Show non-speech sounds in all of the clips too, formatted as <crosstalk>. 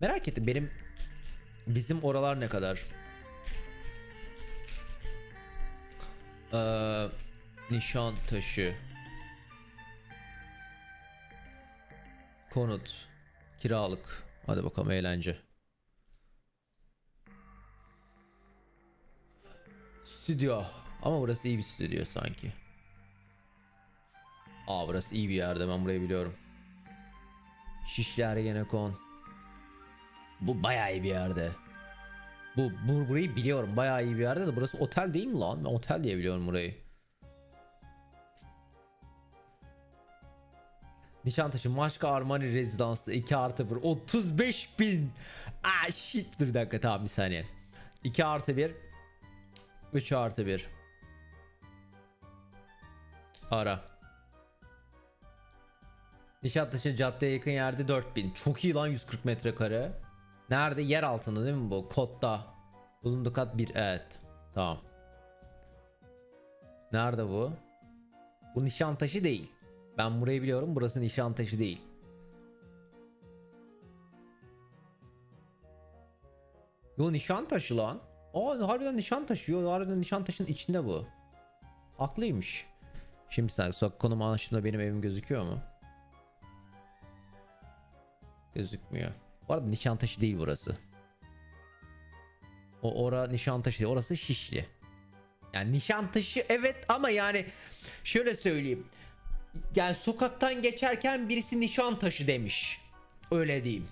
Merak ettim benim bizim oralar ne kadar? Ee, Nişantaşı. Konut. Kiralık. Hadi bakalım eğlence. Stüdyo. Ama burası iyi bir stüdyo sanki. Aa burası iyi bir yerde ben burayı biliyorum. Şişli Ergenekon. Bu bayağı iyi bir yerde. Bu, bu burayı biliyorum bayağı iyi bir yerde de burası otel değil mi lan? Ben otel diye biliyorum burayı. Nişantaşı Maşka Armani Rezidans'ta 2 artı 1 35 bin. Ah shit dur bir dakika tamam bir saniye. 2 artı 1 3 artı 1 Ara Nişantaşı caddeye yakın yerde 4000 Çok iyi lan 140 metrekare Nerede? Yer altında değil mi bu? Kodda Bulundu kat 1 evet Tamam Nerede bu? Bu Nişantaşı değil Ben burayı biliyorum burası Nişantaşı değil Yo Nişantaşı lan Aa harbiden Nişantaşı Yo harbiden Nişantaşı'nın içinde bu Haklıymış Şimdi sen sokak konumu anlaşımda benim evim gözüküyor mu? Gözükmüyor. Bu arada Nişantaşı değil burası. O ora Nişantaşı değil. Orası Şişli. Yani Nişantaşı evet ama yani şöyle söyleyeyim. Yani sokaktan geçerken birisi Nişantaşı demiş. Öyle diyeyim.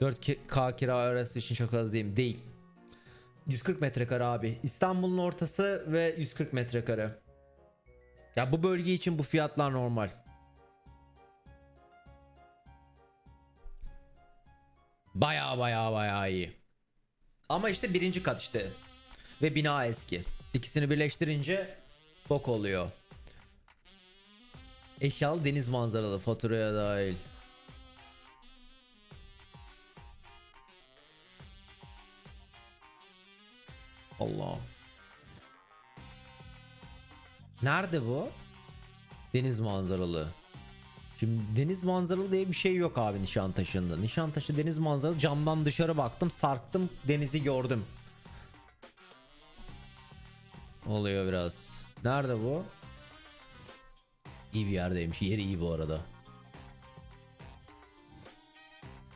Dört k kira arası için çok az diyeyim. Değil. 140 metrekare abi. İstanbul'un ortası ve 140 metrekare. Ya bu bölge için bu fiyatlar normal. Baya baya baya iyi. Ama işte birinci kat işte. Ve bina eski. İkisini birleştirince bok oluyor. Eşyalı deniz manzaralı faturaya dahil. Allah. Nerede bu? Deniz manzaralı. Şimdi deniz manzaralı diye bir şey yok abi Nişantaşı'nda. Nişantaşı deniz manzaralı camdan dışarı baktım sarktım denizi gördüm. Oluyor biraz. Nerede bu? İyi bir yerdeymiş. Yeri iyi bu arada.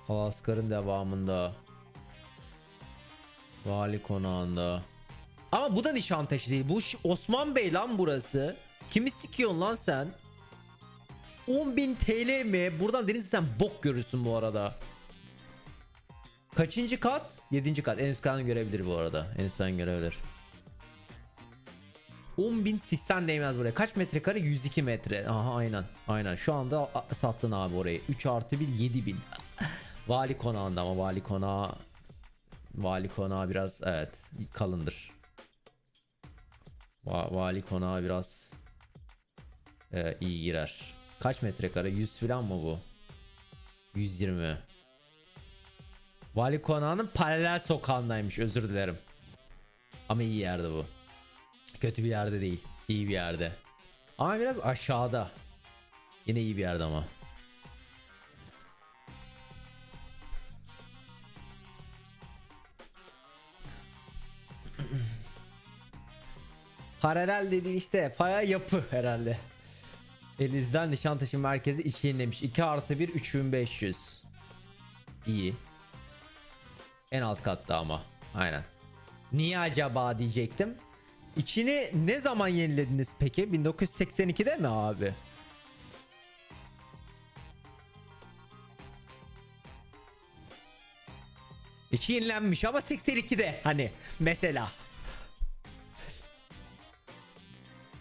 Halaskar'ın devamında. Vali konağında. Ama bu da Nişantaşı değil. Bu Osman Bey lan burası. Kimi sikiyorsun lan sen? 10.000 TL mi? Buradan deniz sen bok görürsün bu arada. Kaçıncı kat? 7. kat. En üst katını görebilir bu arada. En üstten görebilir. 10.000 siksen değmez buraya. Kaç metrekare? 102 metre. Aha aynen. Aynen. Şu anda sattın abi orayı. 3 artı 1 7000. vali konağında ama vali konağı Vali konağı biraz evet kalındır. Va- vali konağı biraz e, iyi girer. Kaç metrekare? 100 falan mı bu? 120. Vali konağının paralel sokağındaymış özür dilerim. Ama iyi yerde bu. Kötü bir yerde değil. İyi bir yerde. Ama biraz aşağıda. Yine iyi bir yerde ama. Paralel dediği işte paya yapı herhalde. Elizden Nişantaşı merkezi içi yenilemiş. 2 artı 1 3500. İyi. En alt katta ama. Aynen. Niye acaba diyecektim. İçini ne zaman yenilediniz peki? 1982'de mi abi? İçi yenilenmiş ama 82'de hani mesela.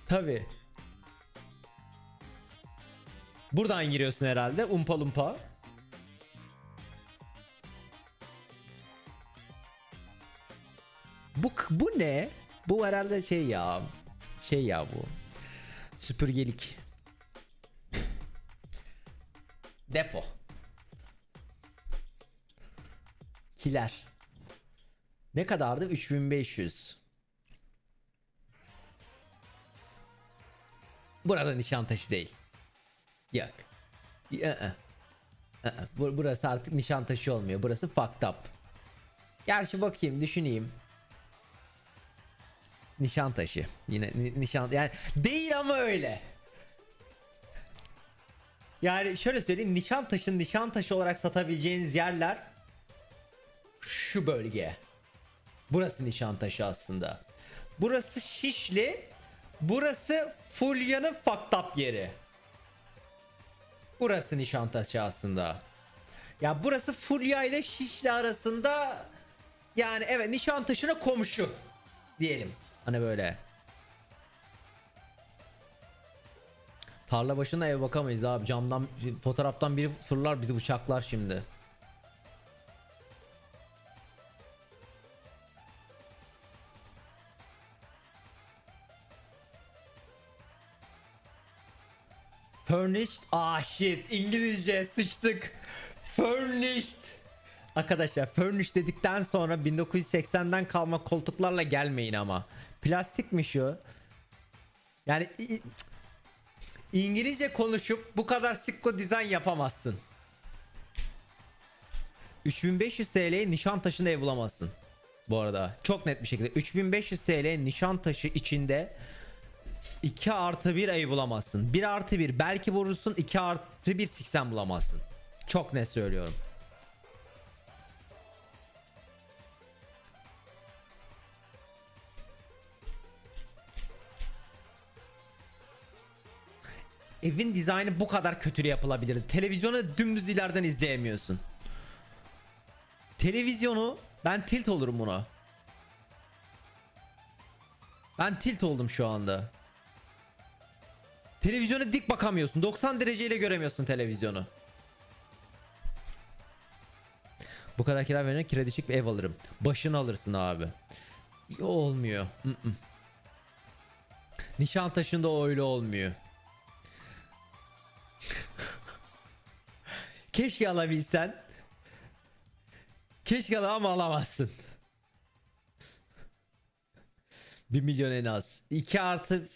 Tabi. Buradan giriyorsun herhalde. Umpa lumpa. Bu bu ne? Bu herhalde şey ya. Şey ya bu. Süpürgelik. Depo. Kiler. Ne kadardı? 3500. Burada Nişantaşı değil. Yok. Bu- Burası artık Nişantaşı olmuyor. Burası fucked up. Gerçi bakayım düşüneyim. Nişantaşı. Yine ni- nişan yani değil ama öyle. Yani şöyle söyleyeyim Nişantaşı'nın Nişantaşı olarak satabileceğiniz yerler şu bölge. Burası Nişantaşı aslında. Burası Şişli. Burası Fulya'nın fucked up yeri. Burası Nişantaşı aslında. Ya burası Fulya ile Şişli arasında yani evet Nişantaşı'na komşu diyelim. Hani böyle. Tarla başına ev bakamayız abi. Camdan fotoğraftan biri fırlar bizi bıçaklar şimdi. Furnished. Ah shit. İngilizce sıçtık. Furnished. Arkadaşlar furnished dedikten sonra 1980'den kalma koltuklarla gelmeyin ama. Plastikmiş o. Yani i- İngilizce konuşup bu kadar sikko dizayn yapamazsın. 3500 TL Nişantaşı'nda ev bulamazsın. Bu arada çok net bir şekilde 3500 TL Nişantaşı içinde 2 artı 1 ev bulamazsın. 1 artı 1 belki vurursun 2 artı 1 siksen bulamazsın. Çok net söylüyorum. Evin dizaynı bu kadar kötü yapılabilir. Televizyonu dümdüz ileriden izleyemiyorsun. Televizyonu ben tilt olurum buna. Ben tilt oldum şu anda. Televizyona dik bakamıyorsun. 90 dereceyle göremiyorsun televizyonu. Bu kadar kira verene kredi çek bir ev alırım. Başını alırsın abi. Olmuyor. Mm-mm. Nişantaşı'nda öyle olmuyor. <laughs> Keşke alabilsen. Keşke al ama alamazsın. 1 milyon en az. 2 artı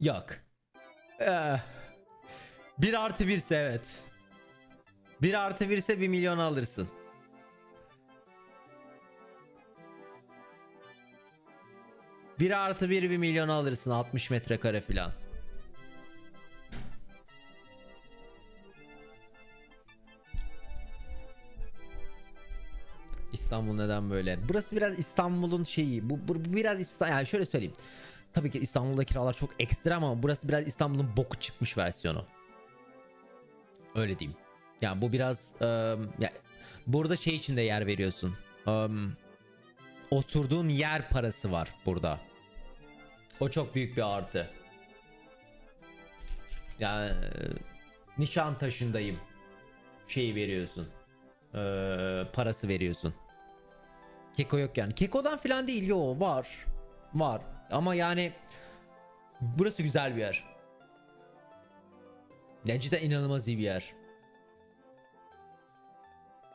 Yok. Ee, 1 artı 1 ise evet. 1 artı 1 ise 1 milyon alırsın. Bir artı bir bir milyon alırsın 60 metrekare filan. İstanbul neden böyle? Burası biraz İstanbul'un şeyi. Bu, bu biraz İstanbul. Yani şöyle söyleyeyim. Tabii ki İstanbul'da kiralar çok ekstrem ama burası biraz İstanbul'un boku çıkmış versiyonu. Öyle diyeyim. Yani bu biraz ım, ya, burada şey için de yer veriyorsun. Im, oturduğun yer parası var burada. O çok büyük bir artı. Yani Nişantaşı'ndayım. Şeyi veriyorsun. Ee, parası veriyorsun. Keko yok yani. Keko'dan falan değil yo var. Var. Ama yani burası güzel bir yer. Yani cidden inanılmaz iyi bir yer.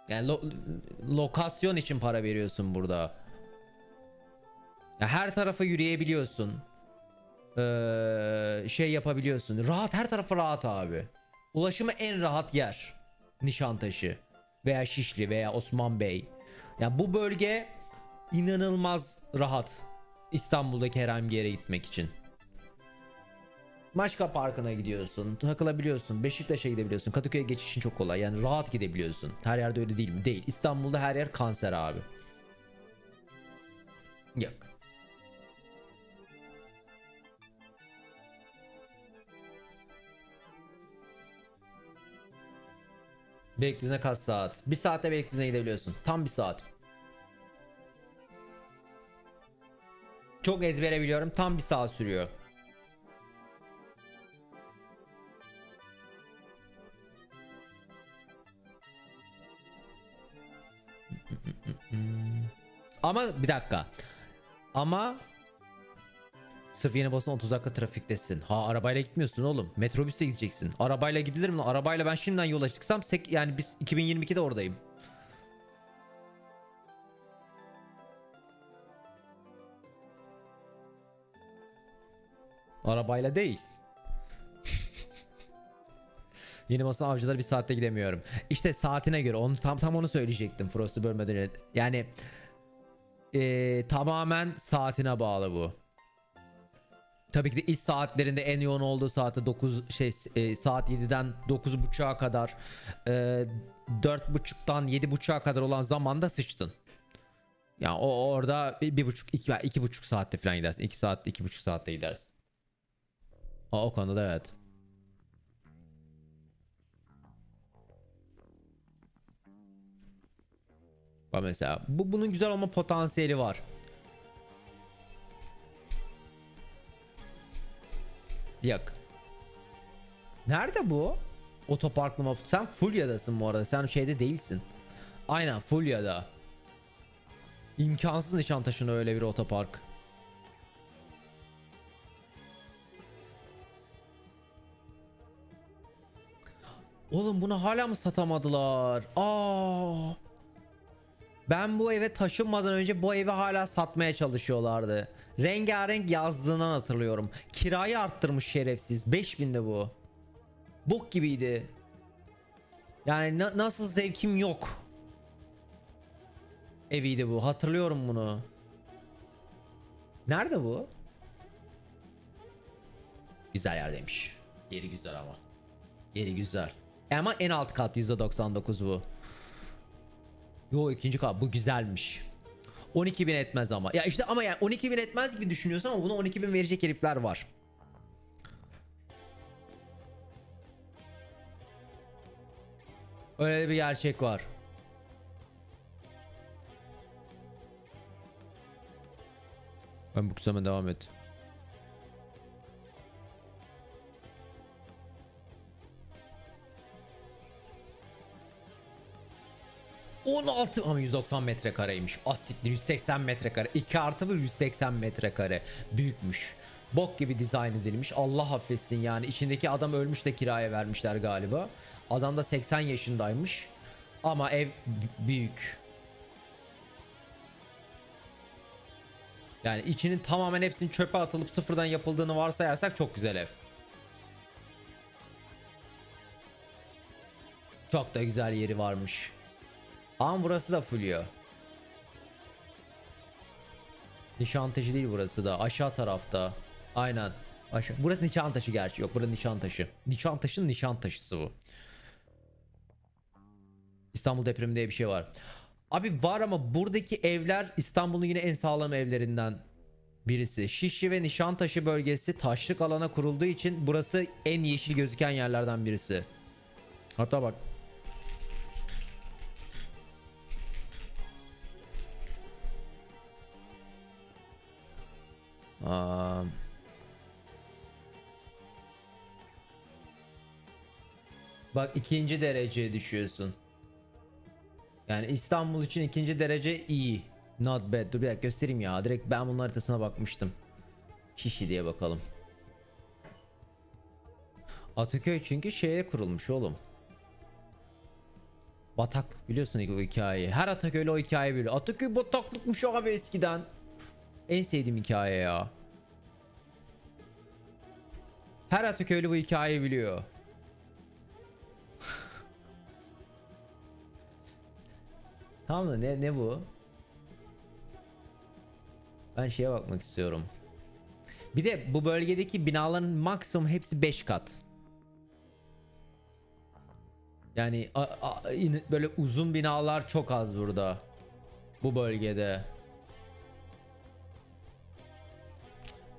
Yani lo- lokasyon için para veriyorsun burada. Ya her tarafa yürüyebiliyorsun. Ee, şey yapabiliyorsun. Rahat her tarafa rahat abi. Ulaşımı en rahat yer. Nişantaşı veya Şişli veya Osman Bey. Ya bu bölge inanılmaz rahat. İstanbul'daki herhangi bir yere gitmek için. Maçka Parkı'na gidiyorsun, takılabiliyorsun, Beşiktaş'a gidebiliyorsun, Kadıköy'e geçişin çok kolay. Yani rahat gidebiliyorsun. Her yerde öyle değil mi? Değil. İstanbul'da her yer kanser abi. Yok. Beylikdüzü'ne kaç saat? Bir saatte Beylikdüzü'ne gidebiliyorsun. Tam bir saat. Çok ezbere biliyorum. Tam bir saat sürüyor. <laughs> Ama bir dakika. Ama Sırf yeni basın 30 dakika trafiktesin. Ha arabayla gitmiyorsun oğlum. Metrobüsle gideceksin. Arabayla gidilir mi? Arabayla ben şimdiden yola çıksam sek- yani biz 2022'de oradayım. Arabayla değil. <laughs> Yeni masa avcıları bir saatte gidemiyorum. İşte saatine göre onu tam tam onu söyleyecektim Frost'u bölmeden. Yani eee, tamamen saatine bağlı bu. Tabii ki de iş saatlerinde en yoğun olduğu saatte 9 şey e, saat 7'den 9.30'a kadar e, 4.30'dan 7.30'a kadar olan zamanda sıçtın. Yani o orada bir, bir buçuk iki, iki buçuk saatte falan gidersin. 2 saatte iki buçuk saatte gidersin. O, o konuda evet. Bak mesela bu bunun güzel olma potansiyeli var. Yok. Nerede bu? Otoparklı mı? Sen Fulya'dasın bu arada. Sen şeyde değilsin. Aynen Fulya'da. İmkansız Nişantaşı'nda öyle bir otopark. Oğlum bunu hala mı satamadılar? Aa. Ben bu eve taşınmadan önce bu evi hala satmaya çalışıyorlardı. Rengarenk yazdığından hatırlıyorum. Kirayı arttırmış şerefsiz. 5000'de bu. Bok gibiydi. Yani na- nasıl zevkim yok. Eviydi bu. Hatırlıyorum bunu. Nerede bu? Güzel yerdeymiş. Yeri güzel ama. Yeri güzel. Ama en alt kat %99 bu. Yo ikinci kat bu güzelmiş. 12 bin etmez ama. Ya işte ama yani 12 bin etmez gibi düşünüyorsun ama buna 12 bin verecek herifler var. Öyle bir gerçek var. Ben bu kısma devam et. ...16 ama 190 metrekareymiş. Asitli 180 metrekare. 2 artı 1 180 metrekare. Büyükmüş. Bok gibi dizayn edilmiş. Allah affetsin yani. içindeki adam ölmüş de kiraya vermişler galiba. Adam da 80 yaşındaymış. Ama ev büyük. Yani içinin tamamen hepsinin çöpe atılıp sıfırdan yapıldığını varsayarsak çok güzel ev. Çok da güzel yeri varmış. Ama burası da Fulya. Nişantaşı değil burası da. Aşağı tarafta. Aynen. Aşağı. Burası Nişantaşı gerçi. Yok burası Nişantaşı. Nişantaşı'nın Nişantaşı'sı bu. İstanbul depremi diye bir şey var. Abi var ama buradaki evler İstanbul'un yine en sağlam evlerinden birisi. Şişli ve Nişantaşı bölgesi taşlık alana kurulduğu için burası en yeşil gözüken yerlerden birisi. Hatta bak Aa, bak ikinci dereceye düşüyorsun. Yani İstanbul için ikinci derece iyi. Not bad. Dur bir dakika göstereyim ya. Direkt ben bunun haritasına bakmıştım. Şişi diye bakalım. Ataköy çünkü şeye kurulmuş oğlum. Bataklık biliyorsun o hikayeyi. Her Ataköy'le o hikaye biliyor. Ataköy bataklıkmış abi eskiden. En sevdiğim hikaye ya. Her Ataköylü bu hikayeyi biliyor. <laughs> tamam da ne, ne bu? Ben şeye bakmak istiyorum. Bir de bu bölgedeki binaların maksimum hepsi 5 kat. Yani a- a- böyle uzun binalar çok az burada. Bu bölgede.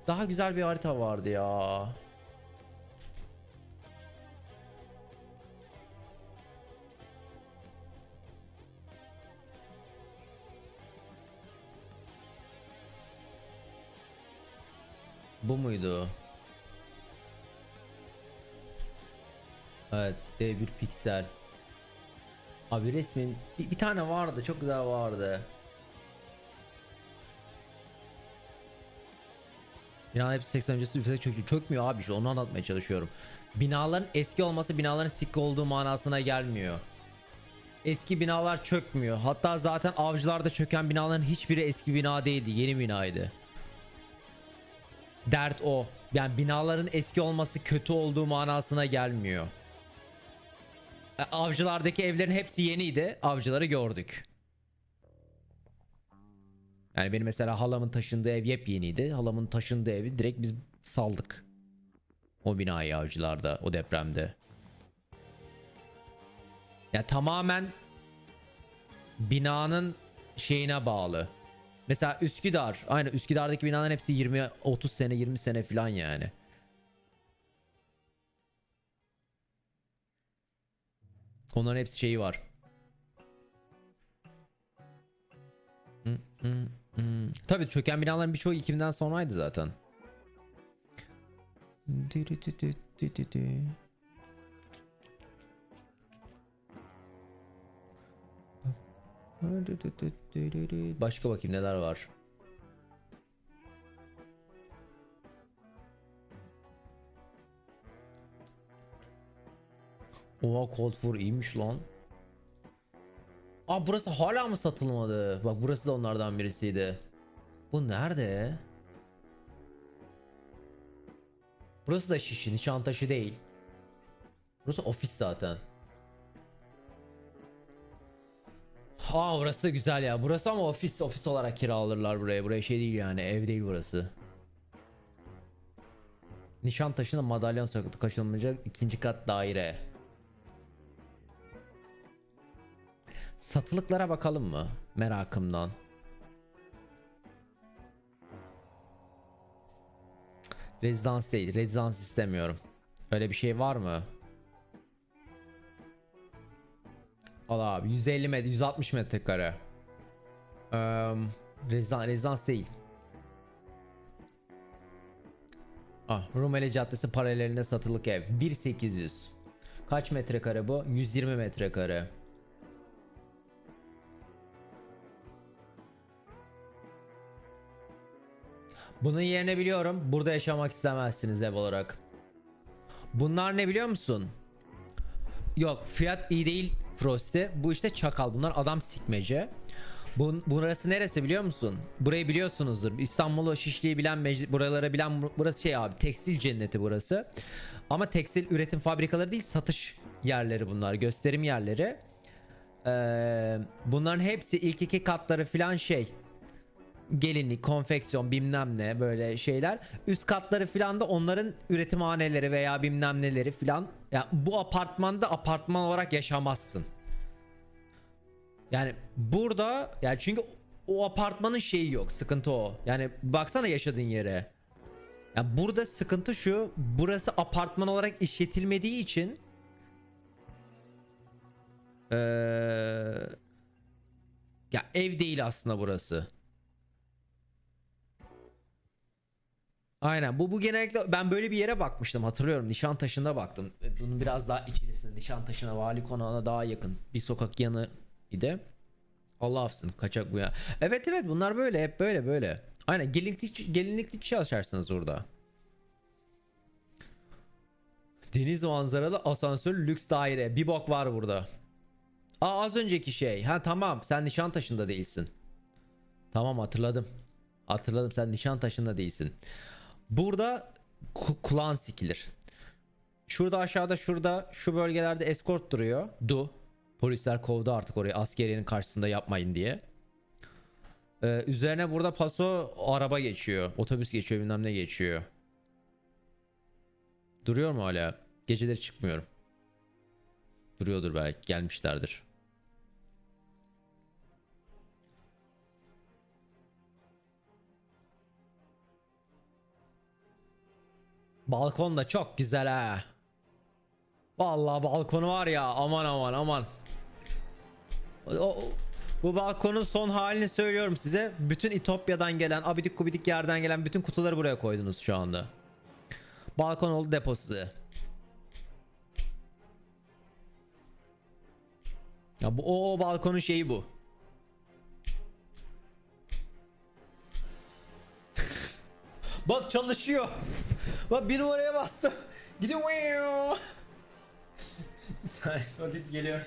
Daha güzel bir harita vardı ya. Bu muydu? Evet, D1 piksel. Abi resmin bir, bir tane vardı, çok güzel vardı. Binalar hepsi 80 öncesi yüksek çöküyor. Çökmüyor abi işte onu anlatmaya çalışıyorum. Binaların eski olması binaların sikki olduğu manasına gelmiyor. Eski binalar çökmüyor. Hatta zaten avcılarda çöken binaların hiçbiri eski bina değildi. Yeni binaydı. Dert o. Yani binaların eski olması kötü olduğu manasına gelmiyor. E, Avcılardaki evlerin hepsi yeniydi. Avcıları gördük. Yani benim mesela halamın taşındığı ev yepyeniydi. Halamın taşındığı evi direkt biz saldık. O binayı avcılarda, o depremde. Ya tamamen binanın şeyine bağlı. Mesela Üsküdar, aynı Üsküdar'daki binaların hepsi 20 30 sene, 20 sene falan yani. Onların hepsi şeyi var. Hı, hı, hı. Tabii çöken binaların birçoğu 2000'den sonraydı zaten. Başka bakayım neler var. Oha Cold War iyiymiş lan. Aa burası hala mı satılmadı? Bak burası da onlardan birisiydi. Bu nerede? Burası da Şişli, Nişantaşı değil. Burası ofis zaten. Ha burası güzel ya. Burası ama ofis ofis olarak kiralarlar buraya. Buraya şey değil yani ev değil burası. Nişantaşı'nda madalyon sokakta kaçınılmayacak ikinci kat daire. Satılıklara bakalım mı? Merakımdan. Rezidans değil. Rezidans istemiyorum. Öyle bir şey var mı? Al abi 150 metre 160 metrekare. Ee, rezidans, rezidans değil. Ah, Rumeli Caddesi paralelinde satılık ev 1800. Kaç metrekare bu? 120 metrekare. Bunun yerine biliyorum. Burada yaşamak istemezsiniz ev olarak. Bunlar ne biliyor musun? Yok fiyat iyi değil Frosty. Bu işte çakal. Bunlar adam sikmece. Bun, burası neresi biliyor musun? Burayı biliyorsunuzdur. İstanbul'u Şişli'yi bilen, buralara bilen bu- burası şey abi tekstil cenneti burası. Ama tekstil üretim fabrikaları değil satış yerleri bunlar. Gösterim yerleri. Ee, bunların hepsi ilk iki katları filan şey gelinlik, konfeksiyon bilmem ne böyle şeyler. Üst katları filan da onların üretimhaneleri veya bilmem neleri filan. Ya bu apartmanda apartman olarak yaşamazsın. Yani burada yani çünkü o apartmanın şeyi yok. Sıkıntı o. Yani baksana yaşadığın yere. Ya burada sıkıntı şu. Burası apartman olarak işletilmediği için eee ya ev değil aslında burası. Aynen bu bu genellikle ben böyle bir yere bakmıştım hatırlıyorum Nişantaşı'nda baktım. E, Bunun biraz daha içerisinde Nişantaşı'na vali konağına daha yakın bir sokak yanı idi. Allah affsın kaçak bu ya. Evet evet bunlar böyle hep böyle böyle. Aynen gelinlikli, gelinlikli çalışarsınız orada. Deniz manzaralı asansör lüks daire. Bir bok var burada. Aa az önceki şey. Ha tamam sen Nişantaşı'nda değilsin. Tamam hatırladım. Hatırladım sen Nişantaşı'nda değilsin. Burada ku- kulağın sikilir. Şurada aşağıda şurada şu bölgelerde eskort duruyor. Du. Polisler kovdu artık orayı askeriyenin karşısında yapmayın diye. Ee, üzerine burada paso araba geçiyor. Otobüs geçiyor bilmem ne geçiyor. Duruyor mu hala? Geceleri çıkmıyorum. Duruyordur belki gelmişlerdir. Balkon da çok güzel ha. Vallahi balkonu var ya aman aman aman. O, bu balkonun son halini söylüyorum size. Bütün İtopya'dan gelen, abidik kubidik yerden gelen bütün kutuları buraya koydunuz şu anda. Balkon oldu deposu. Ya bu o, o balkonun şeyi bu. <laughs> Bak çalışıyor. Bak bir oraya bastı. Gidiyor. Saniye geliyor.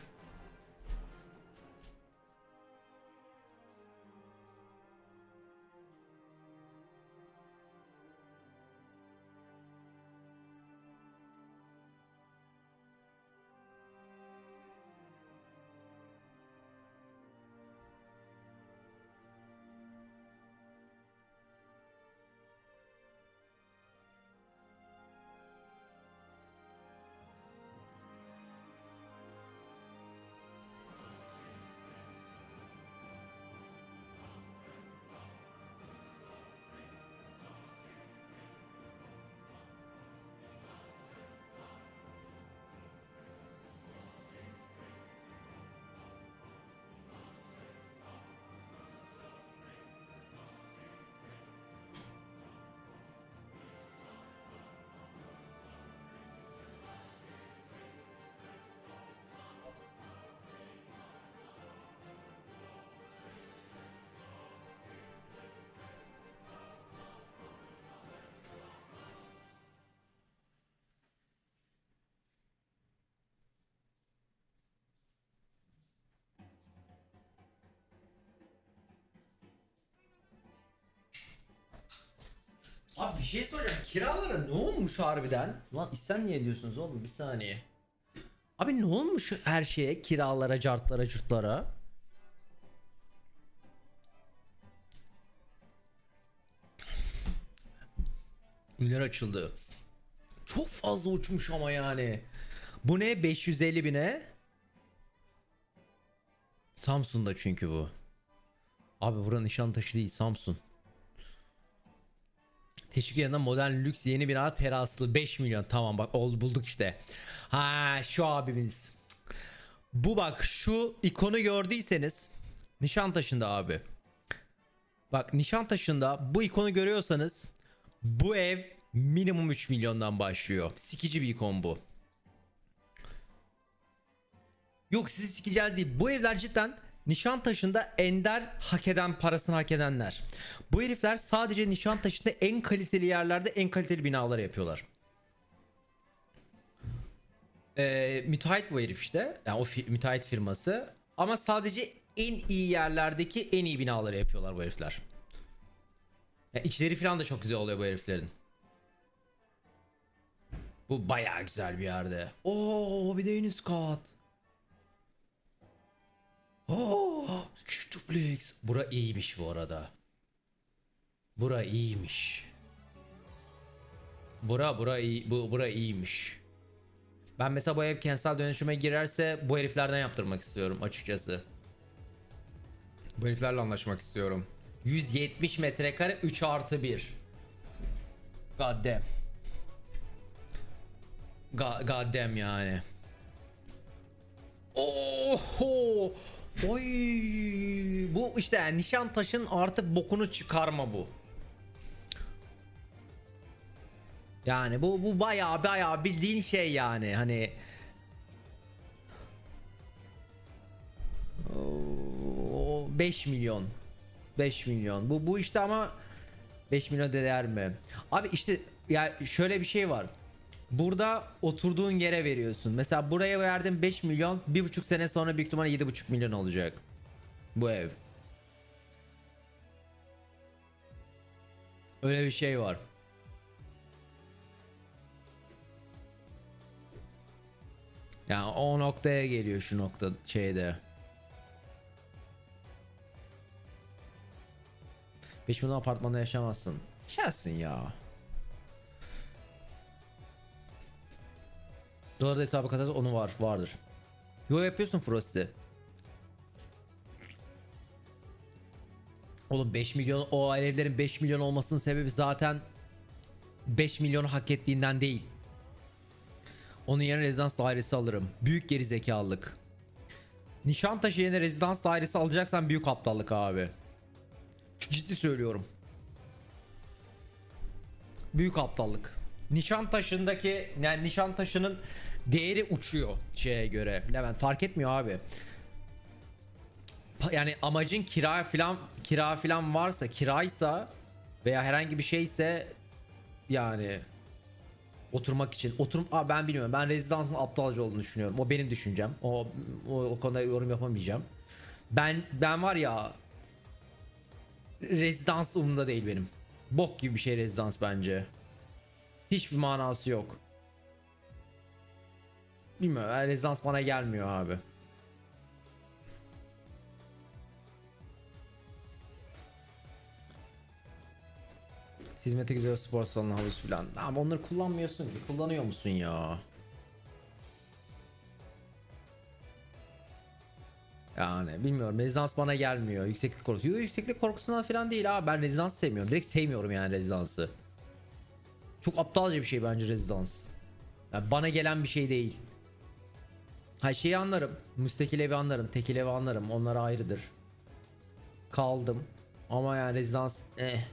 Abi bir şey soracağım. Kiralara ne olmuş harbiden? Lan isyan niye diyorsunuz oğlum? Bir saniye. Abi ne olmuş her şeye? Kiralara, cartlara, curtlara? Ünler açıldı. Çok fazla uçmuş ama yani. Bu ne? 550 bine? Samsun'da çünkü bu. Abi buranın Nişantaşı değil Samsun. Teşvik yanında modern lüks yeni bina teraslı 5 milyon tamam bak oldu bulduk işte. Ha şu abimiz. Bu bak şu ikonu gördüyseniz Nişantaşı'nda abi. Bak Nişantaşı'nda bu ikonu görüyorsanız bu ev minimum 3 milyondan başlıyor. Sikici bir ikon bu. Yok sizi sikeceğiz değil. Bu evler cidden Nişantaşı'nda ender hak eden parasını hak edenler. Bu herifler sadece Nişantaşı'nda en kaliteli yerlerde en kaliteli binalar yapıyorlar. Ee, müteahhit bu herif işte. Yani o fi- müteahhit firması. Ama sadece en iyi yerlerdeki en iyi binaları yapıyorlar bu herifler. Yani içleri falan da çok güzel oluyor bu heriflerin. Bu bayağı güzel bir yerde. Oo bir de üst kat. Oo, çift duplex. Bura iyiymiş bu arada. Bura iyiymiş. Bura bura iyi bu bura iyiymiş. Ben mesela bu ev kentsel dönüşüme girerse bu heriflerden yaptırmak istiyorum açıkçası. Bu heriflerle anlaşmak istiyorum. 170 metrekare 3 artı 1. God damn. God, God damn yani. Oho! Oy! Bu işte yani Nişantaşı'nın artık bokunu çıkarma bu. Yani bu bu bayağı bayağı bildiğin şey yani hani Oo, 5 milyon 5 milyon bu bu işte ama 5 milyon değer mi? Abi işte ya şöyle bir şey var. Burada oturduğun yere veriyorsun. Mesela buraya verdim 5 milyon. Bir buçuk sene sonra büyük ihtimalle 7,5 milyon olacak. Bu ev. Öyle bir şey var. Yani o noktaya geliyor şu nokta şeyde. 5 milyon apartmanda yaşamazsın. Yaşarsın ya. Dolarda hesabı kadar onu var vardır. Yo yapıyorsun Frosty. Oğlum 5 milyon o evlerin 5 milyon olmasının sebebi zaten 5 milyonu hak ettiğinden değil. Onun yerine rezidans dairesi alırım. Büyük geri zekalılık. Nişantaşı yerine rezidans dairesi alacaksan büyük aptallık abi. Ciddi söylüyorum. Büyük aptallık. Nişantaşı'ndaki yani Nişantaşı'nın değeri uçuyor şeye göre. Levent fark etmiyor abi. Yani amacın kira filan kira filan varsa kiraysa veya herhangi bir şeyse yani oturmak için. Oturum Aa, ben bilmiyorum. Ben rezidansın aptalca olduğunu düşünüyorum. O benim düşüncem. O, o, o konuda yorum yapamayacağım. Ben ben var ya rezidans umurumda değil benim. Bok gibi bir şey rezidans bence. Hiçbir manası yok bilmiyorum yani rezidans bana gelmiyor abi Hizmete güzel spor salonu havuz filan. Ama onları kullanmıyorsun ki. Kullanıyor musun ya? Yani bilmiyorum. Rezidans bana gelmiyor. Yükseklik korkusu. Yok yükseklik korkusundan falan değil abi. Ben rezidans sevmiyorum. Direkt sevmiyorum yani rezidansı. Çok aptalca bir şey bence rezidans. Yani bana gelen bir şey değil. Ha şeyi anlarım. Müstakil evi anlarım. Tekil evi anlarım. Onlar ayrıdır. Kaldım. Ama yani rezidans eh.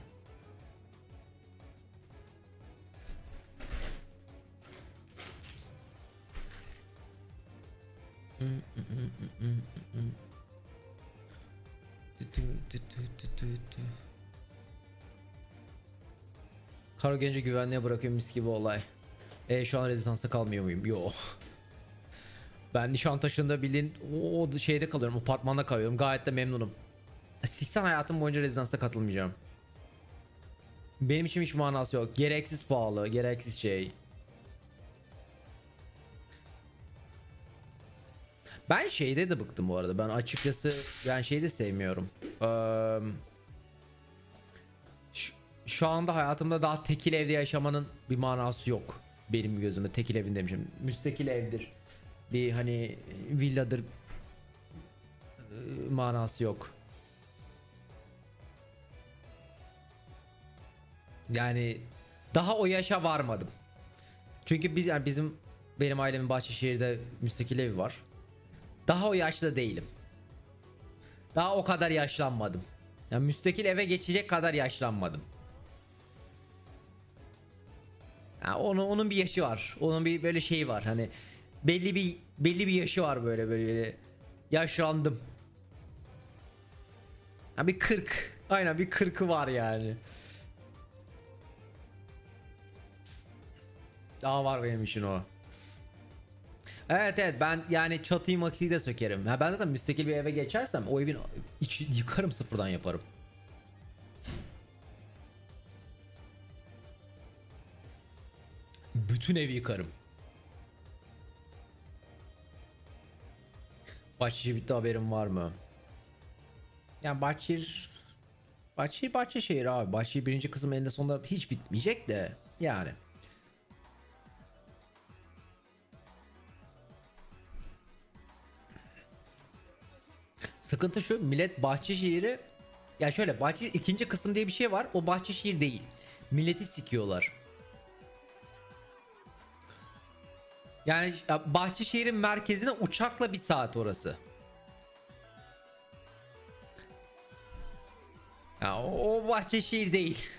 Karo Genci güvenliğe bırakıyor mis gibi olay. E şu an rezidansta kalmıyor muyum? Yok. Ben Nişantaşı'nda bildiğin o şeyde kalıyorum. Apartmanda kalıyorum. Gayet de memnunum. 80 hayatım boyunca rezidansta katılmayacağım. Benim için hiç manası yok. Gereksiz pahalı, gereksiz şey. Ben şeyde de bıktım bu arada. Ben açıkçası ben şeyi de sevmiyorum. Eee, şu, şu anda hayatımda daha tekil evde yaşamanın bir manası yok. Benim gözümde tekil evin demişim. Müstakil evdir. Bir hani villadır eee, manası yok. Yani daha o yaşa varmadım. Çünkü biz yani bizim benim ailemin Bahçeşehir'de müstakil evi var. Daha o yaşta değilim. Daha o kadar yaşlanmadım. Yani müstakil eve geçecek kadar yaşlanmadım. Yani onun onun bir yaşı var. Onun bir böyle şeyi var. Hani belli bir belli bir yaşı var böyle böyle yaşlandım. Ha bir 40. Aynen bir 40'ı var yani. Daha var benim için o. Evet evet ben yani çatıyı makıyı da sökerim. Ha ben zaten müstakil bir eve geçersem o evin içi yıkarım sıfırdan yaparım. Bütün evi yıkarım. Bahçeşehir bitti haberin var mı? Yani Bahçeşehir Bahçeşehir Bahçeşehir abi. Bahçeşehir birinci kısım eninde sonunda hiç bitmeyecek de yani. Sıkıntı şu millet Bahçeşehir'i ya şöyle Bahçeşehir ikinci kısım diye bir şey var. O Bahçeşehir değil. Milleti sikiyorlar. Yani ya Bahçeşehir'in merkezine uçakla bir saat orası. Ya o Bahçeşehir değil.